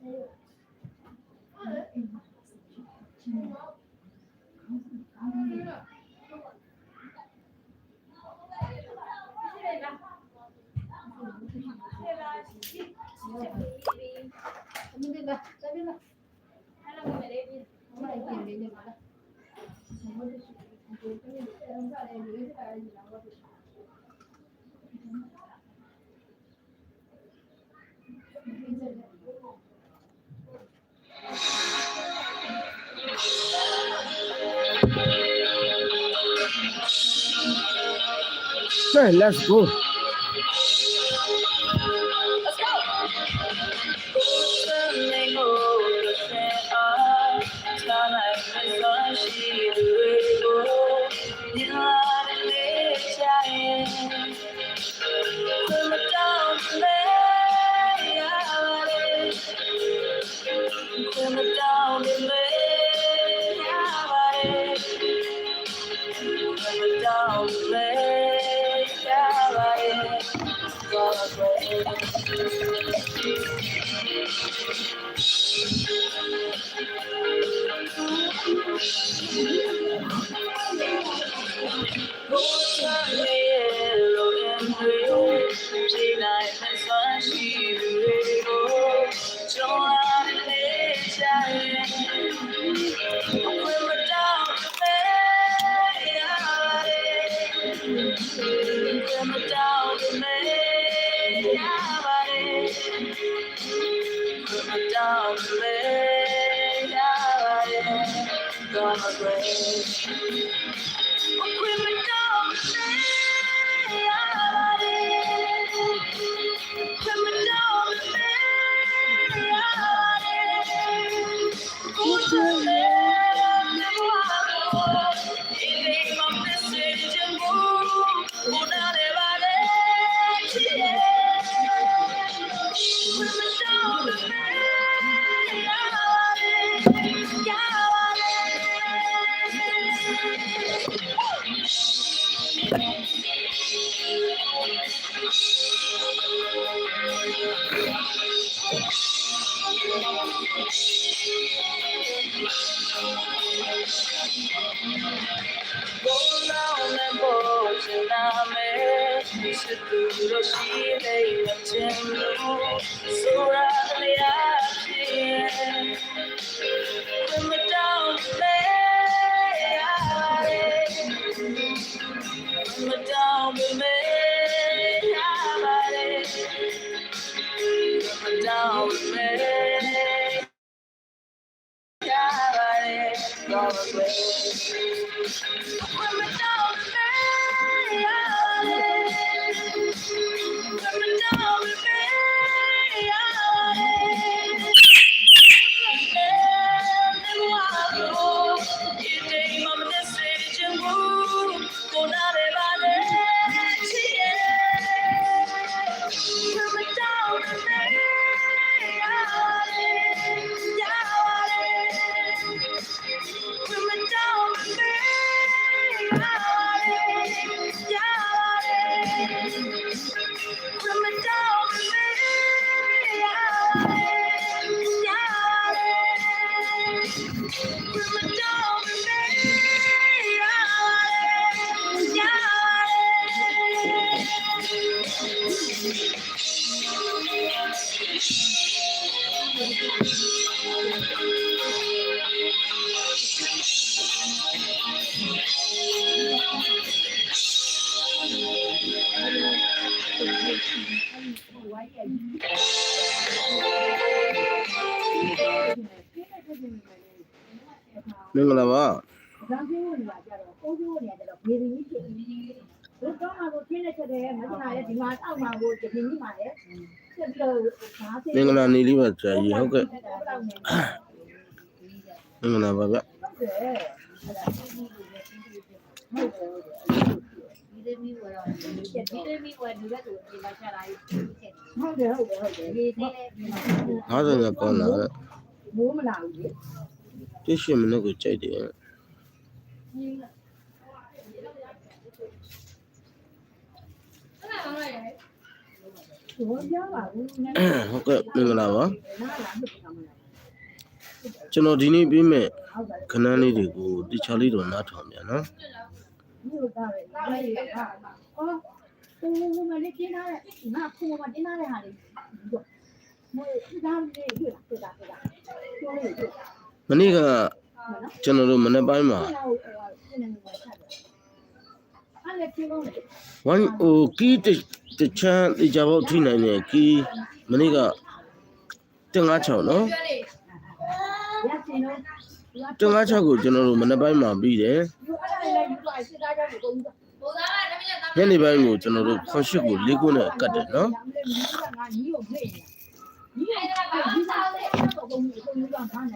哎！嗯。嗯。嗯。你进来啦！进来，直接直接这边。那边呢？这边呢？还能进来这边？点点嘛。Okay, let's go. မင်္ဂလာပါဇန်ပြင်းဝင်လာကြတော့ပုံပြဝင်နေကြတော့ဘေဘီကြီးဖြစ်ပြီးဘယ်တော့မှကိုပြင်းနေချက်တယ်မဆနာလည်းဒီမှာတောက်မှာကိုတပင်းကြီးမှာလည်းဆက်ပြီးတော့ဓာတ်မင်္ဂလာနေလေးပါဆရာကြီးဟုတ်ကဲ့မင်္ဂလာပါဗျဟုတ်တယ်အဲ့ဒါဒီသမီးကတော့ဒီသမီးကဒီဘက်ကိုဒီမှာချက်လာရေးဟုတ်တယ်ဟုတ်တယ်ဟုတ်တယ်ဒီသေးလေးဒီမှာ90ကကောင်းလာမိုးမလာဘူးလေ တိရှိမနစ်ကိုကြိုက်တယ်ဘောပြပါဘူးနည်းဟုတ်ကဲ့မင်္ဂလာပါနားလာမှတ်ပါမလားကျွန်တော်ဒီနေ့ပြီးမဲ့ဟုတ်ပါခဏန်းလေးတွေကိုတခြားလေးတော့နားထောင်ပြန်နော်ဘူးလို့တာပဲဒါလေးကအော်ကိုမလေးကျင်းထားတဲ့ငါကိုမတင်းထားတဲ့ဟာလေးမိုးဒါလေးတွေ့လားတွေ့တာတွေ့တာပြောလို့တွေ့တာ မနေ့ကနော်ကျွန်တော်တို့မနေ့ပိုင်းမှာအဲ့ဒါကိုပြနေနေဆက်တယ်အဲ့လေပြေလို့ဝမ်ဟိုကီးတချမ်းတေချာပေါက်ထိနိုင်တဲ့ကီးမနေ့က156နော်ရစင်တော့156ကိုကျွန်တော်တို့မနေ့ပိုင်းမှာပြီးတယ်ယူအဲ့ဒါလည်းယူပါစစ်သားကြောင့်ကိုကြီးညနေပိုင်းကိုကျွန်တော်တို့ခွန်ရှစ်ကိုလေးခုနဲ့ကတ်တယ်နော်ငါညီကိုဖိတ်နေညီကဒီစားလေးတော့ကိုကြီးကိုကြီးကဘာနဲ့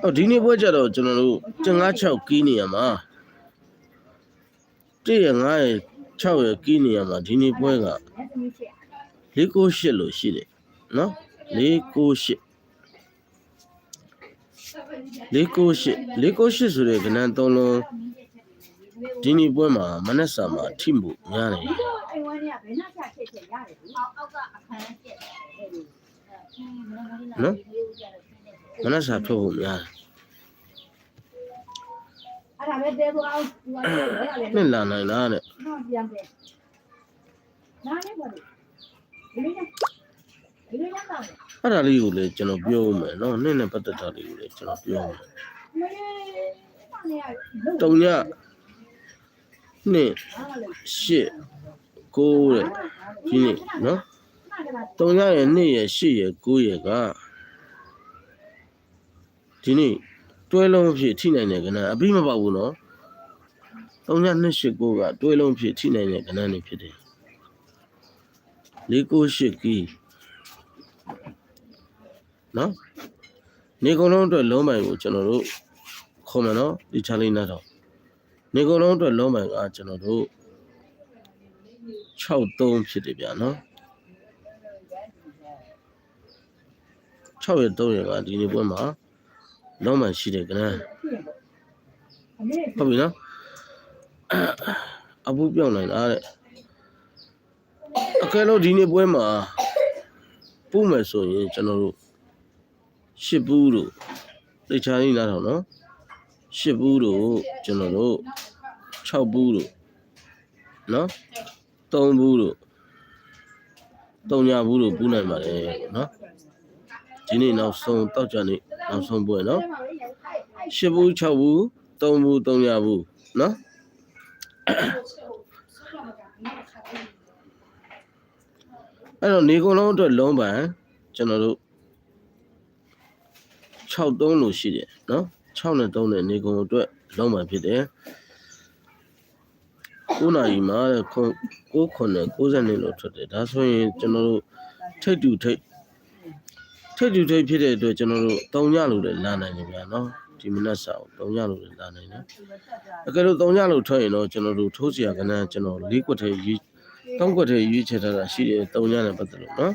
ဟောဒီနေ့ပွဲကြတော့ကျွန်တော်တို့156ကီးနေရမှာ1ရ9ရ6ရကီးနေရမှာဒီနေ့ပွဲကလက်သမီးချက်498လို့ရှိတယ်နော်498 498 498ဆိုတဲ့ကဏ္ဍသုံးလုံးဒီနေ့ပွဲမှာမနက်စာမှာထိမှုများတယ်ဒီတော့အိမ်ဝန်းကဘယ်နှချက်ချက်ချက်ရတယ်ဒီအောက်အောက်ကအခန်းကျက်တယ်အဲ့ဒီ မနက်စာထုတ်ဖို့များတယ်အဲ့ဒါပဲတဲသွားအောင်ဒီကလည်းရတယ်နှစ်လာနိုင်လားတဲ့နော်ပြန်တယ်နားနေပါလေဒီလိုဒီလိုရောက်တော့အဲ့ဒါလေးကိုလည်းကျွန်တော်ပြောဦးမယ်နော်နှစ်နဲ့ပတ်သက်တာလေးကိုလည်းကျွန်တော်ပြောဦးမယ်မလေးနေရလို့တုံညနှစ်ဟာလေရှစ်ကိုးတဲ့ဒီနေ့နော်တုံညရဲ့နှစ်ရဲ့ရှစ်ရဲ့ကိုးရဲ့က ဒီနေ့တွဲလုံးအဖြစ်ထိနိုင်တဲ့ကဏ္ဍအပြီးမပေါက်ဘူးနော်တုံညနှစ်ရှစ်ကိုးကတွဲလုံးအဖြစ်ထိနိုင်တဲ့ကဏ္ဍနေဖြစ်တယ်လေးကိုးရှစ်ကီးနော်နေကုန်လုံးအတွက်လုံးပိုင်ကိုကျွန်တော်တို့ခေါ်မယ်နော်ဒီချာလေးနားတော့နေကုန်လုံးအတွက်လုံးပိုင်ကကျွန်တော်တို့63ဖြစ်တယ်ဗျာနော်6ရက်3ရက်ကဒီနေ့ပွဲမှာ လုံးပိုင်ရှိတဲ့ကဏ္ဍအမေဟုတ်ပြီနော်အပူပြောင်းနိုင်တာတဲ့အကယ်လို့ဒီနေ့ပွဲမှာပူးမယ်ဆိုရင်ကျွန်တော်တို့ရှစ်ဘူးတို့သိချာလေးနားတော့နော်ရှစ်ဘူးတို့ကျွန်တော်တို့6ဘူးတို့နော်3ဘူးတို့3ညာဘူးတို့ပူးနိုင်ပါတယ်နော်ဒီနေ့နောက်ဆုံးတောက်ကြနေ့ နောက်ဆုံးပွဲနော်ရှစ်ဘူး6ဘူး3ဘူး3ညဘူးနော်အဲ့တော့နေကုန်လုံးအတွက်လုံးပန်ကျွန်တော်တို့63လို့ရှိတယ်နော်6နဲ့3နဲ့နေကုန်အတွက်လုံးပန်ဖြစ်တယ်9နာရီမှာခွန်9ခွန်နဲ့60နဲ့လို့ထွက်တယ်ဒါဆိုရင်ကျွန်တော်တို့ထိတ်တူထိတ် ထိတ်တူထိတ်ဖြစ်တဲ့အတွက်ကျွန်တော်တို့3ညလို့လည်းလာနိုင်တယ်ဗျာနော်ဒီမနက်စာကို3ညလို့လည်းလာနိုင်တယ်အကယ်လို့3ညလို့ထွက်ရင်တော့ကျွန်တော်တို့ထိုးစရာကဏ္ဍကျွန်တော်၄ကွက်ထဲရေး၃ကွက်ထဲရေးချထားတာရှိတယ်3ညနဲ့ပတ်သက်လို့နော်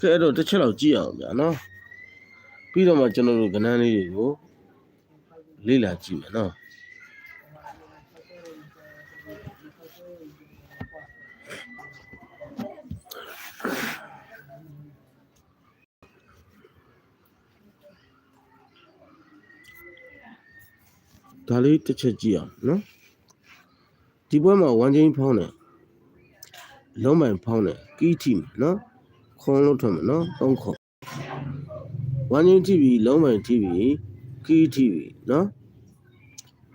ကဲအဲ့တော့တစ်ချက်လောက်ကြည့်အောင်ဗျာနော်ပြီးတော့မှကျွန်တော်တို့ကဏ္ဍလေးတွေကိုလေ့လာကြည့်မယ်နော် ဒါလေးတစ်ချက်ကြည့်အောင်နော်ဒီဘက်မှာဝမ်းချင်းဖောင်းတယ်လုံးမိုင်ဖောင်းတယ်ကီးထိမယ်နော်ခွန်လို့ထွက်မယ်နော်သုံးခွန်ဝမ်းချင်းထိပြီလုံးမိုင်ထိပြီကီးထိပြီနော်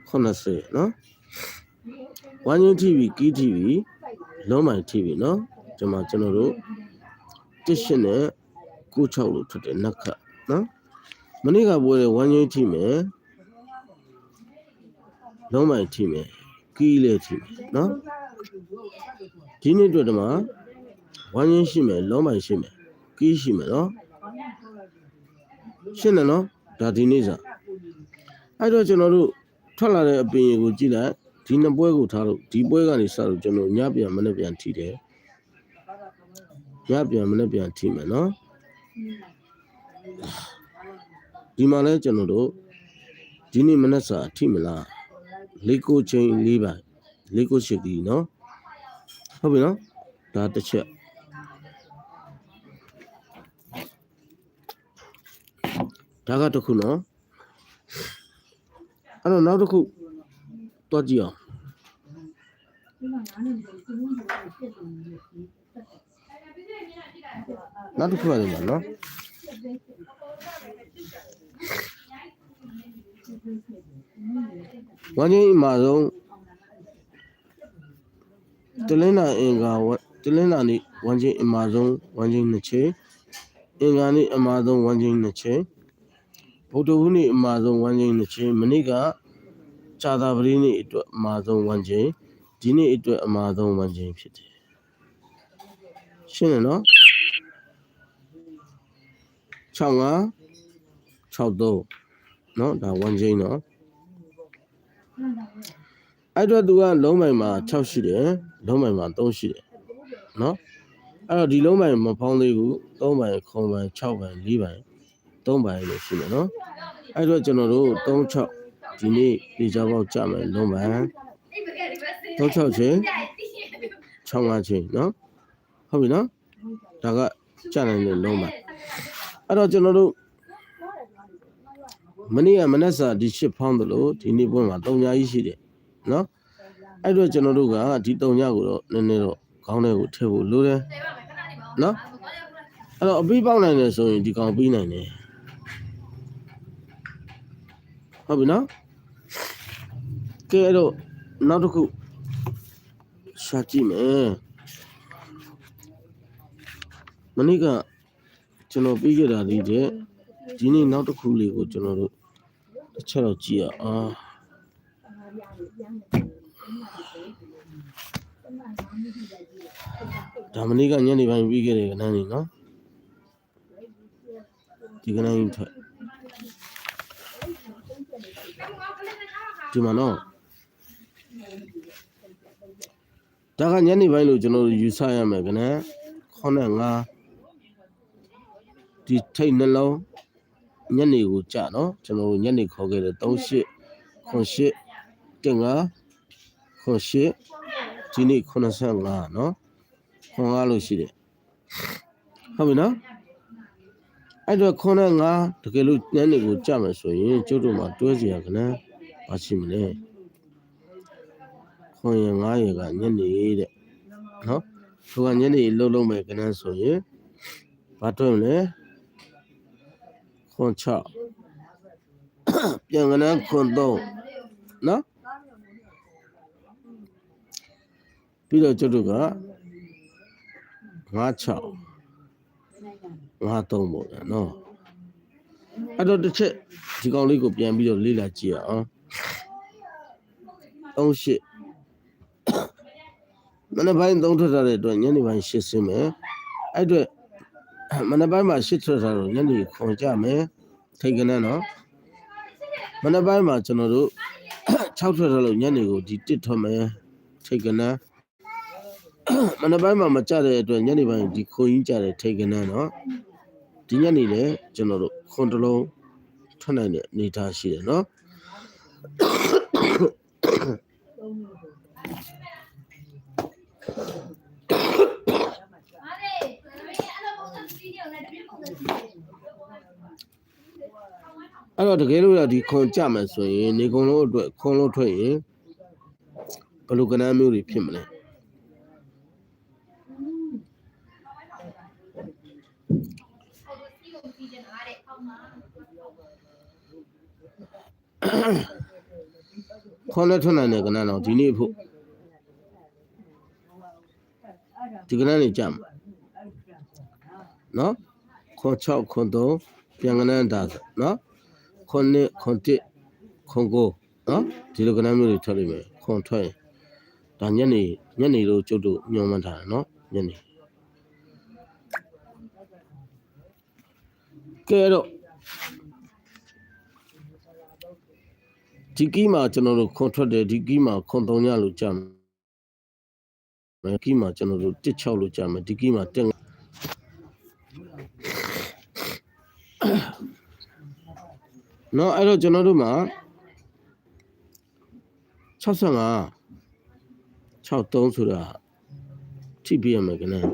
80နော်ဝမ်းချင်းထိပြီကီးထိပြီလုံးမိုင်ထိပြီနော်ဒီမှာကျွန်တော်တို့တစ်ရှင်းနဲ့96လို့ထွက်တယ်နက်ခတ်နော်မနေ့ကပွဲတဲ့ဝမ်းချင်းထိမယ် လုံးမိုင်ထိမယ်ကီးလည်းထိမယ်နော်ဒီနေ့အတွက်တမှာဝမ်းရင်းရှိမယ်လုံးမိုင်ရှိမယ်ကီးရှိမယ်နော်ရှင်းတယ်နော်ဒါဒီနေ့စားအဲ့တော့ကျွန်တော်တို့ထွက်လာတဲ့အပင်ကိုကြည့်လိုက်ဒီနှစ်ပွဲကိုထားလို့ဒီပွဲကနေစလို့ကျွန်တော်ညပြန်မနေ့ပြန်ထိတယ်ညပြန်မနေ့ပြန်ထိမယ်နော်ဒီမှာလဲကျွန်တော်တို့ဒီနေ့မနက်စာအထိမလား လေးကိုချင်းလေးပိုင်လေးကိုရှိပြီနော်ဟုတ်ပြီနော်ဒါတစ်ချက်ဒါကတစ်ခုနော်အဲ့တော့နောက်တစ်ခုတွားကြည့်အောင်ဒီမှာငါးနေလို့ဒီလိုမျိုးပြည့်စုံနေပြီနောက်တစ်ခုရတယ်မှာနော် ဝမ်းချင်းအမှာဆုံးတလင်းနာအင်္ဂါဝတလင်းနာနေ့ဝမ်းချင်းအမှာဆုံးဝမ်းချင်းနှစ်ချိန်အင်္ဂါနေ့အမှာဆုံးဝမ်းချင်းနှစ်ချိန်ဗုဒ္ဓဟူးနေ့အမှာဆုံးဝမ်းချင်းနှစ်ချိန်မနေ့ကခြာသာပတိနေ့အတွက်အမှာဆုံးဝမ်းချင်းဒီနေ့အတွက်အမှာဆုံးဝမ်းချင်းဖြစ်တယ်ရှင်းတယ်နော်65 63 နော်ဒါ1ချိန်နော်အဲ့တော့သူကလုံးပိုင်မှာ6ရှိတယ်လုံးပိုင်မှာ3ရှိတယ်နော်အဲ့တော့ဒီလုံးပိုင်မဖောင်းသေးဘူး3ပိုင်ခုံပိုင်6ပိုင်4ပိုင်3ပိုင်လို့ရှိမယ်နော်အဲ့တော့ကျွန်တော်တို့3 6ဒီနေ့ဒီကြောက်ပေါက်ကြမယ်လုံးပိုင်3 6ချင်း6 5ချင်းနော်ဟုတ်ပြီနော်ဒါကကြနိုင်တဲ့လုံးပိုင်အဲ့တော့ကျွန်တော်တို့ မနေ့ကမနက်စာဒီရှစ်ဖောင်းသလိုဒီနေ့ပွဲမှာ၃ညာကြီးရှိတယ်နော်အဲ့တော့ကျွန်တော်တို့ကဒီ၃ညကိုတော့နည်းနည်းတော့ခေါင်းထဲကိုထည့်ဖို့လိုတယ်နော်အဲ့တော့အပြီးပေါက်နိုင်တယ်ဆိုရင်ဒီကောင်ပြီးနိုင်တယ်ဟုတ်ပြီနော်ကဲအဲ့တော့နောက်တစ်ခုရှာကြည့်မယ်မနေ့ကကျွန်တော်ပြီးခဲ့တာဒီတဲ့ဒီနေ့နောက်တစ်ခုလေးကိုကျွန်တော်တို့ တစ်ချက်တော့ကြည့်ရအောင်ဒါမနေ့ကညနေပိုင်းပြီးခဲ့တဲ့ကနန်းနေနော်ဒီကနန်းကြီးထွက်ဒီမှာနော်ဒါကညနေပိုင်းလို့ကျွန်တော်တို့ယူဆရမယ်ကနန်းခေါနဲ့ငါဒီထိတ်နှလုံး ညနေကိုကြာနော်ကျွန်တော်တို့ညနေခေါ်ခဲ့တယ်38ခွန်8တင်ငါခွန်8ဒီနေ့85နော်ခွန်ကားလို့ရှိတယ်ဟုတ်ပြီနော်အဲ့တော့ခွန်နဲ့ငါတကယ်လို့ညနေကိုကြမယ်ဆိုရင်ကျုပ်တို့မှာတွဲစီရကနန်းမရှိမလဲခွန်ရငါရကညနေတဲ့နော်သူကညနေလှုပ်လုံးမယ်ကနန်းဆိုရင်ဘာတွဲမလဲ ခွန်6ပြန်ကနန်းခွန်3နော်ပြီးတော့ကျုပ်တို့ကငါ6ငါ3ပေါ့ဗျာနော်အဲ့တော့တစ်ချက်ဒီကောင်လေးကိုပြန်ပြီးတော့လေ့လာကြည့်ရအောင်38မနေ့ပိုင်း3ထွက်ထားတဲ့အတွက်ညနေပိုင်း8ဆင်းမယ်အဲ့အတွက် မနက်ပိုင်းမှာရှစ်ထွက်တာတော့ညနေခွန်ကြမယ်ထိတ်ကနဲ့နော်မနက်ပိုင်းမှာကျွန်တော်တို့6ထွက်တော့လို့ညနေကိုဒီ1ထွက်မယ်ထိတ်ကနဲ့မနက်ပိုင်းမှာမကြတဲ့အတွက်ညနေပိုင်းဒီခွန်ကြီးကြတဲ့ထိတ်ကနဲ့နော်ဒီညနေလည်းကျွန်တော်တို့ခွန်တလုံးထွက်နိုင်တဲ့အနေအထားရှိတယ်နော် အဲ့တော့တကယ်လို့ဒီခွန်ကြမယ်ဆိုရင်နေကုံလုံးအတွက်ခွန်လုံးထွက်ရင်ဘယ်လိုကနန်းမျိုးတွေဖြစ်မလဲခွန်လည်းထွက်နိုင်တဲ့ကနန်းတော့ဒီနေ့ဖို့ဒီကနန်းနေကြမှာနော်ခွန်6ခွန်3ပြန်ကနန်းဒါနော် ခွန်1ခွန်1ခွန်9နော်ဒီလိုကနန်းမျိုးတွေထွက်လိမ့်မယ်ခွန်ထွက်ရင်ဒါညနေညနေလို့ကျုပ်တို့ညွှန်မှန်းထားတယ်နော်ညနေကဲတော့ဒီကီးမှာကျွန်တော်တို့ခွန်ထွက်တယ်ဒီကီးမှာခွန်3ညလို့ကြာမယ်ကီးမှာကျွန်တော်တို့16လို့ကြာမယ်ဒီကီးမှာတက် နော်အဲ့တော့ကျွန်တော်တို့မှာ65 63ဆိုတာထိပြရမယ်ကနန်း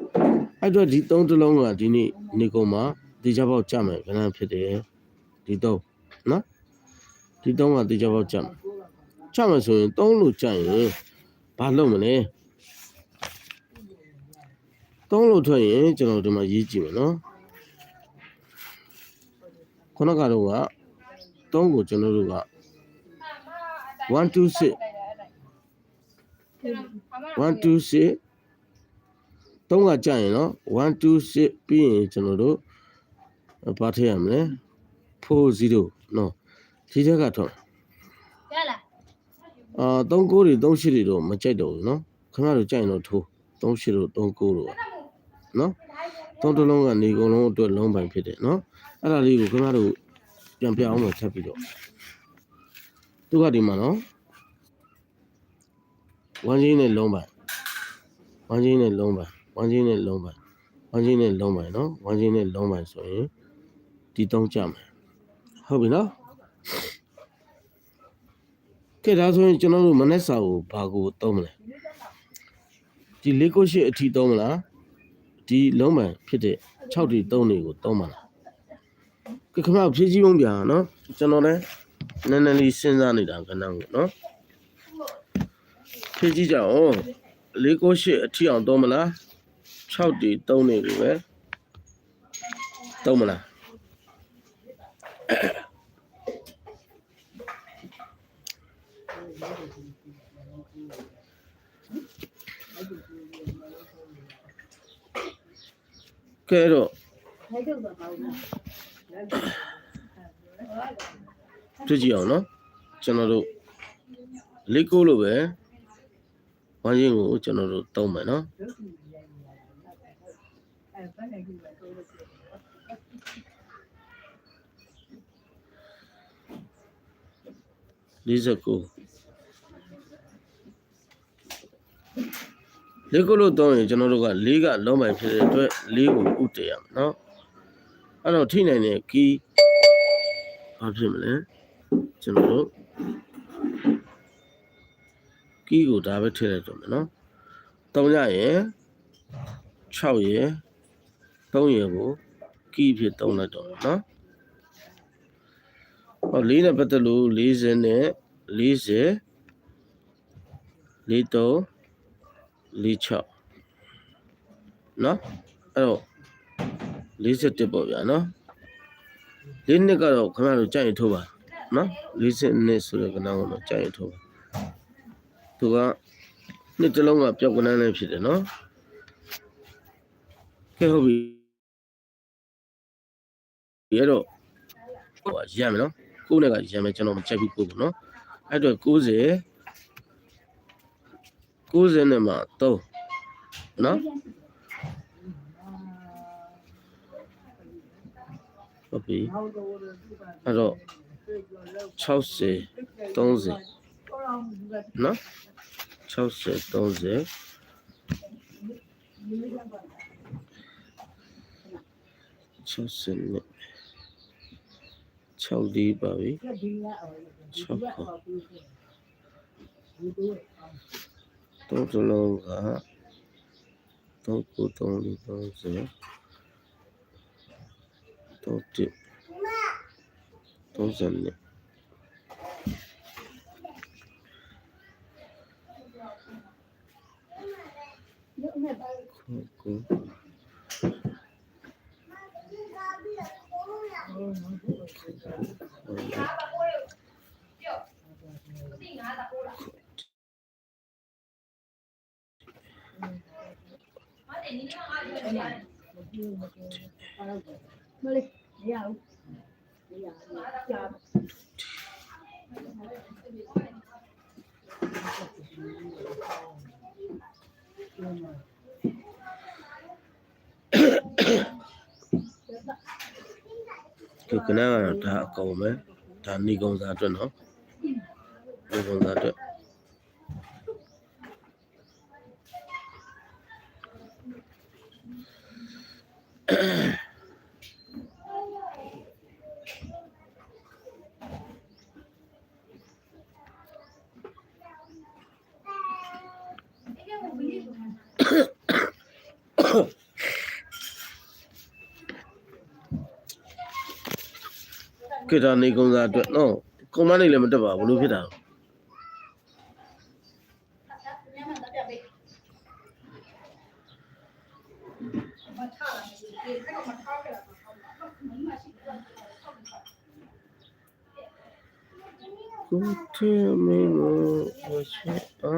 အဲ့တော့ဒီ3တစ်လုံးကဒီနေ့နေကုန်မှာတေချာပေါက်ကြမယ်ကနန်းဖြစ်တယ်ဒီ3နော်ဒီ3ကတေချာပေါက်ကြမယ်ကြမယ်ဆိုရင်3လို့ကြရင်ဘာလုပ်မလဲ3လို့ထွက်ရင်ကျွန်တော်ဒီမှာရေးကြည့်မယ်နော်ခုနကတော့က 3ကိုကျွန်တော်တို့က1 2 6 1 2 6 3ကကြာရင်နော်1 2 6ပြီးရင်ကျွန်တော်တို့ဘာထည့်ရမလဲ40နော်ဒီထက်ကထွက်ရလားအာ3ကိုတွေ3 8တွေတော့မကြိုက်တော့ဘူးနော်ခင်ဗျားတို့ကြိုက်ရင်တော့ထိုး3 8တို့3 9တို့နော်သုံးတစ်လုံးကနေကုန်လုံးအတွက်လုံးပိုင်ဖြစ်တယ်နော်အဲ့ဒါလေးကိုခင်ဗျားတို့ ပြန်ပြအောင်လို့ထပ်ပြီးတော့သူကဒီမှာနော်ဝမ်းကြီးနဲ့လုံးပိုင်ဝမ်းကြီးနဲ့လုံးပိုင်ဝမ်းကြီးနဲ့လုံးပိုင်ဝမ်းကြီးနဲ့လုံးပိုင်နော်ဝမ်းကြီးနဲ့လုံးပိုင်ဆိုရင်ဒီသုံးကြမယ်ဟုတ်ပြီနော်ကဲဒါဆိုရင်ကျွန်တော်တို့မနေ့စာကိုဘာကိုသုံးမလဲဒီလေးကိုရှိအထီသုံးမလားဒီလုံးပိုင်ဖြစ်တဲ့6တီ3နေကိုသုံးမလားကဲ ခင်ဗျားဖြည့်ကြည့်ဖို့ပြာနော်ကျွန်တော်လည်းနည်းနည်းလေးစဉ်းစားနေတာကဏ္ဍကိုနော်ဖြည့်ကြည့်ကြအောင်လေးကိုရှိအထီအောင်သုံးမလား6တီ3နေကိုပဲသုံးမလားကဲတော့ဟဲ့ကျုပ် တော့ပါဘူးကြည့်ကြည့်အောင်နော်ကျွန်တော်တို့လေးကိုလို့ပဲဝမ်းရင်ကိုကျွန်တော်တို့သုံးမယ်နော်49လေးကိုလို့သုံးရင်ကျွန်တော်တို့ကလေးကလုံးပိုင်ဖြစ်တဲ့အတွက်လေးကိုဥတည်ရမယ်နော် အဲ့တော့ထိနိုင်တဲ့ကီးဘာဖြစ်မလဲကျွန်တော်တို့ကီးကိုဒါပဲထည့်လိုက်တော့မယ်နော်3ရရင်6ရယ်3ရယ်ကိုကီးဖြစ်သုံးလိုက်တော့မယ်နော်ဟောလေးနဲ့ပတ်သက်လို့40နဲ့40 43 46နော်အဲ့တော့ 41ပေါ့ဗျာနော်လေးနှစ်ကတော့ခင်ဗျားတို့ကြိုက်ရင်ထိုးပါနော်40နှစ်ဆိုတဲ့ကဏ္ဍကတော့ကြိုက်ရင်ထိုးပါသူကနှစ်တစ်လုံးကပျောက်ကဏ္ဍနဲ့ဖြစ်တယ်နော်ကဲဟုတ်ပြီအဲ့တော့ဟိုရမ်းမယ်နော်ကိုးနဲ့ကရမ်းမယ်ကျွန်တော်မချက်ဘူးကိုးဘူးနော်အဲ့တော့90 90နဲ့မှ3နော် ဟုတ်ပြီအဲ့တော့60 30နော်60 30 60နဲ့6ဒီပါပြီ6ခေါ်သုံးစလုံးကသုံးကိုသုံးလေး30သုံးတစ် 30နဲ့ရုပ်နဲ့ပါ ကိုကိုမလေးမရဘူးမရဘူးကြာဒီကနန်းကတော့ဒါအကုန်ပဲဒါနေကုန်စားအတွက်နော်နေကုန်စားအတွက် ခေတ္တနေကုန်စားအတွက်နော်ကွန်မန့်နေလည်းမတက်ပါဘူးဘလို့ဖြစ်တာလဲညမတက်ပြပေးမထားလာဘူးဒီကတော့မထားကြတာမင်းမရှိဘူးကိုထေမင်းကိုဝချစ်အာ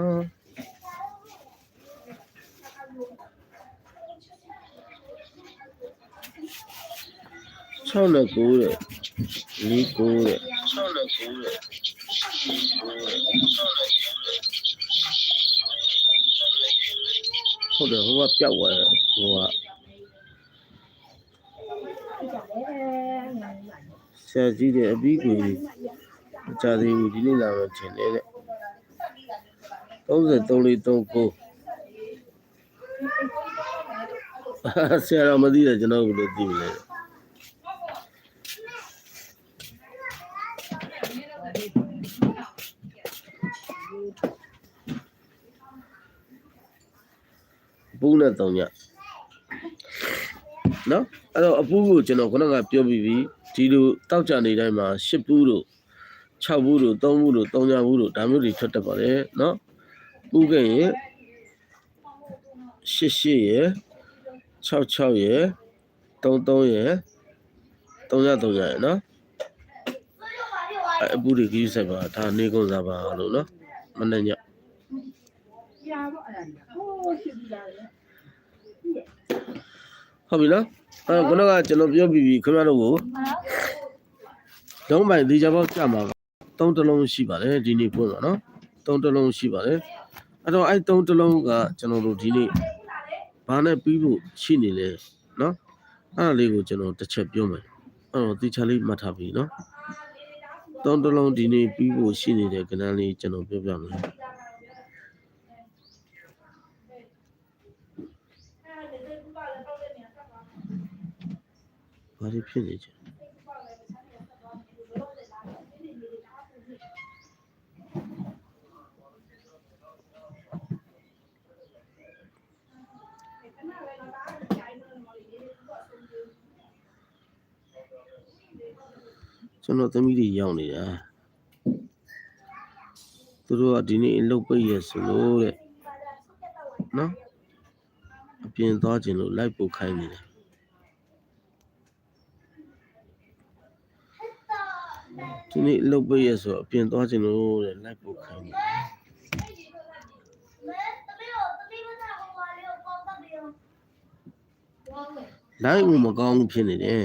6နဲ့9တဲ့၄9တဲ့6 နဲ့9တဲ့ဟုတ်တယ်ဟိုကပျောက်သွားတယ်ဟိုကဆရာကြီးတဲ့အပြီးကိုမကြသေးဘူးဒီနေ့လာမှထင်တယ်တဲ့33လေး39ဆရာတော်မသိတယ်ကျွန်တော်ကလည်းသိမလဲ နဲ့တုံညနော်အဲ့တော့အပူးကိုကျွန်တော်ခုနကပြောပြီးပြီဒီလိုတောက်ကြနေတိုင်းမှာ10ပူးတို့6ပူးတို့3ပူးတို့3ညပူးတို့ဒါမျိုးတွေထွက်တတ်ပါတယ်နော်ပူးခဲ့ရင်88ရယ်66ရယ်33ရယ်3ည3ညရယ်နော်အဲ့အပူးတွေကြီးဆိုင်ပါဒါနေကုန်စားပါလို့နော်မနေ့ညပြာတော့အဲ့ဒါဟိုးရှိပြီလားလေ ဟုတ်ပြီနော်အဲခုနကကျွန်တော်ပြောပြီးပြီခင်ဗျားတို့ကိုလုံးပိုင်ဒီကြပေါက်ကြမှာကသုံးတလုံးရှိပါတယ်ဒီနေ့ပွင့်ပါနော်သုံးတလုံးရှိပါတယ်အဲ့တော့အဲ့သုံးတလုံးကကျွန်တော်တို့ဒီနေ့ဘာနဲ့ပြီးဖို့ရှိနေလဲနော်အဲ့ဒါလေးကိုကျွန်တော်တစ်ချက်ပြောမယ်အဲ့တော့ဒီချာလေးမှတ်ထားပြီနော်သုံးတလုံးဒီနေ့ပြီးဖို့ရှိနေတဲ့ကဏ္ဍလေးကျွန်တော်ပြောပြမယ် ဘာတွေဖြစ်နေကြလဲကျွန်တော်သမီးတွေရောက်နေတာသူတို့ကဒီနေ့အလုပ်ပိတ်ရဆိုလို့တဲ့နော်အပြင်သွားခြင်းလို့လိုက်ပို့ခိုင်းနေတယ် ဒီနေ့အလုပ်ပိတ်ရဆိုအပြင်သွားခြင်းလို့တဲ့လိုက်ပို့ခိုင်းနေတယ်လိုက်ဦးမကောင်းဘူးဖြစ်နေတယ်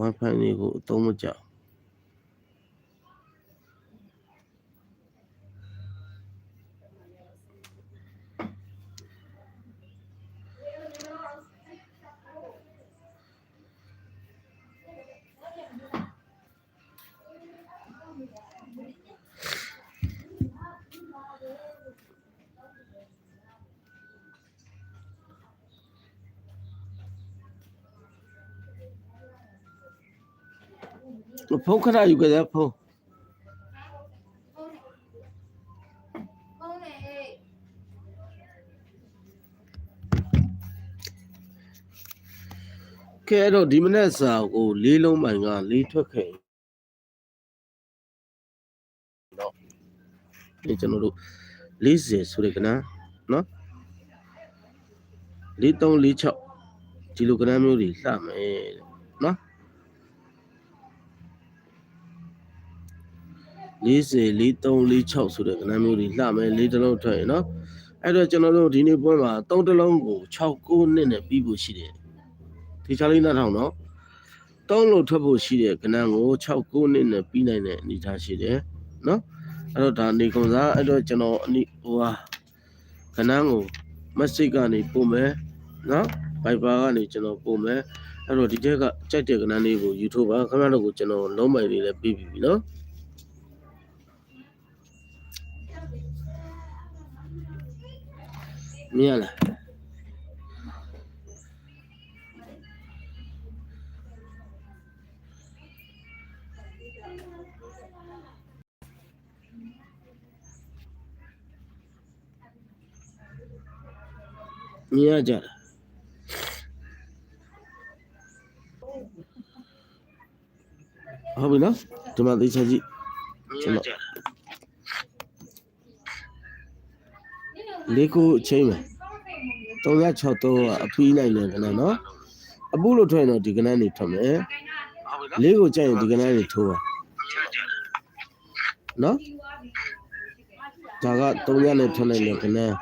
ဝမ်ဖိုင်လေးကို ဖုန်းခဏယူကြတယ်ဖုန်းဟုတ်နေကဲအဲ့တော့ဒီမနေ့စာကိုလေးလုံးပိုင်ကလေးထွက်ခဲ့တော့ဒီကျွန်တော်တို့40ဆိုတဲ့ကဏ္ဍနော်4346ဒီလိုကဏ္ဍမျိုးတွေလှမယ်တဲ့ နော်40 4346ဆိုတဲ့ကဏ္ဍမျိုးတွေလှမယ်လေးတစ်လုံးထွက်ရင်နော်အဲ့တော့ကျွန်တော်တို့ဒီနေ့ပွဲမှာ3တစ်လုံးကို6 9နှစ်နဲ့ပြီးဖို့ရှိတယ်ဒီချာလေးနားထောင်တော့တောင်းလို့ထွက်ဖို့ရှိတဲ့ကဏ္ဍကို6 9နှစ်နဲ့ပြီးနိုင်တဲ့အနေအထားရှိတယ်နော်အဲ့တော့ဒါနေကုံစားအဲ့တော့ကျွန်တော်အနိဟိုဟာကဏ္ဍကို message ကနေပို့မယ်နော် Viber ကနေကျွန်တော်ပို့မယ်အဲ့တော့ဒီချက်ကကြိုက်တဲ့ကဏ္ဍလေးကို YouTube ပါခင်ဗျားတို့ကိုကျွန်တော်လုံးမိုင်လေးလည်းပြီးပြီနော် မြင်ရလားမြင်ရကြလားဟုတ်ပြီနော်ဒီမှာသိချာကြည့်ကျွန်တော် လေးခုအချိန်မယ်363ကအဖီးနိုင်တယ်ကနန်းနော်အပူလို့ထွက်ရင်တော့ဒီကနန်းနေထွက်မယ်လေးကိုကြိုက်ရင်ဒီကနန်းနေထိုးပါနော်ဒါက3ရက်နဲ့ထွက်နိုင်တယ်ကနန်း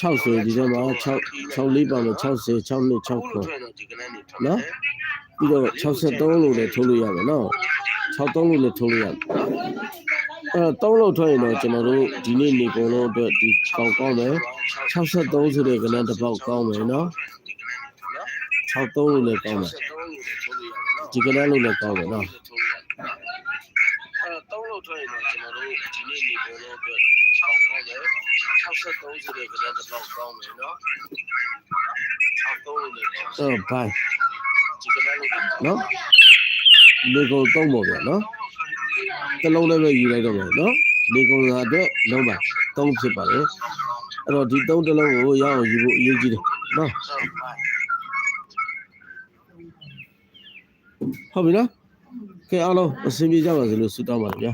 6ဆိုရင်ဒီထဲမှာ6 6လေးပါမယ်60 6နှစ်6ခုနော်ပြီးတော့63လို့လည်းထိုးလို့ရမယ်နော်63လို့လည်းထိုးလို့ရမယ် အဲ3လို့ထွက်ရင်တော့ကျွန်တော်တို့ဒီနေ့နေကုန်လုံးအတွက်ဒီကောင်းကောင်းမယ်63ဆိုတဲ့ကနန်းတစ်ပေါက်ကောင်းမယ်နော်63လို့လည်းကောင်းမယ်ဒီကနန်းလို့လည်းကောင်းမယ်နော်အဲ3လို့ထွက်ရင်တော့ကျွန်တော်တို့ဒီနေ့နေကုန်လုံးအတွက်ကောင်းကောင်းမယ်63ဆိုတဲ့ကနန်းတစ်ပေါက်ကောင်းမယ်နော်63လို့လည်းကောင်းမယ်အဲဘိုင်ဒီကနန်းလို့နော်လေကုန်သုံးပေါ့ဗျာနော် တစ်လုံးလည်းပဲယူလိုက်တော့မယ်နော်လေကုန်သာအတွက်လုံးပါသုံးဖြစ်ပါလေအဲ့တော့ဒီသုံးတစ်လုံးကိုရအောင်ယူဖို့အရေးကြီးတယ်နော်ဟုတ်ပြီနော်ကဲအားလုံးအဆင်ပြေကြပါစေလို့ဆုတောင်းပါတယ်ဗျာ